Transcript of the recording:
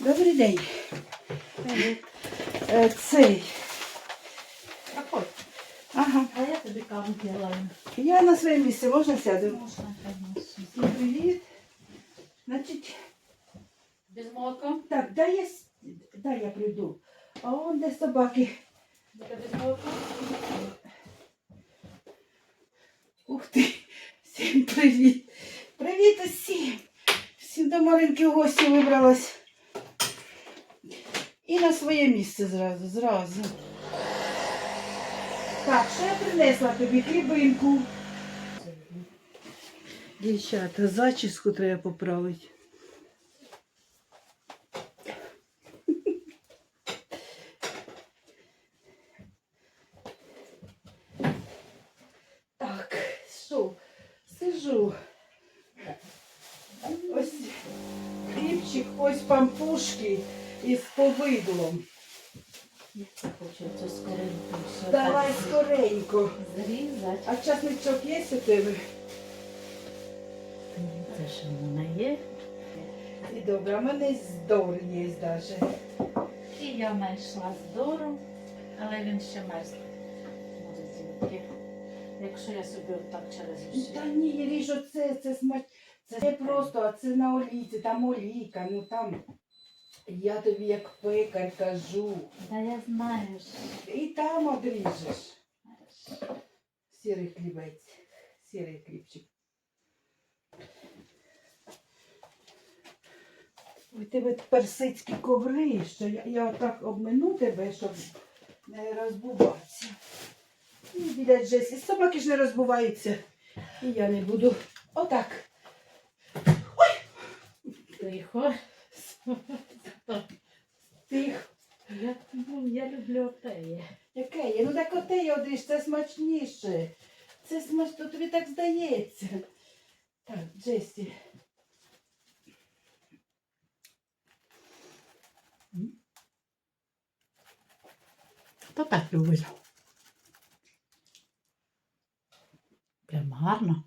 Добрий день. Е, Цей. Проходь. Ага. А я тобі каву делаю. Я на своє місце, можна сяду? Можна, конечно. Всім привіт. Значить, Без молока? так, дай я, с- я прийду. А он де собаки. Буде без молока? Ух ти. Всім привіт. Привіт усім. Всім до маленьких гостів вибралась. І на своє місце зразу, зразу. Так, що я принесла тобі хлібинку. Дівчата, зачіску треба поправити. Так, що, сижу. Ось хлібчик, ось пампушки із повидлом. Хочеться скоренько все Давай так скоренько. зрізати. А часничок є у тебе? Це що в мене є. І добре, а в мене здор є навіть. І я знайшла здоров, але він ще мерзне. Морозилки. Якщо я собі отак через усі. Та ні, ріж оце, це смач. Це не просто, а це на олійці, там олійка, ну там. Я тобі як пекар кажу. Да я знаю. І там одріжеш. Сірий хлібець. Сірий хлібчик. У тебе персидські коври, що я, я отак обмину тебе, щоб не розбуватися. І біля Джесі. Собаки ж не розбуваються. І я не буду. Отак. Тихо. Тихо. Я, ну, я люблю теє. Яке є? Ну так оте я одріж, це смачніше. Це смачно, тобі так здається. Так, Джесі. То так люблю. Прям гарно.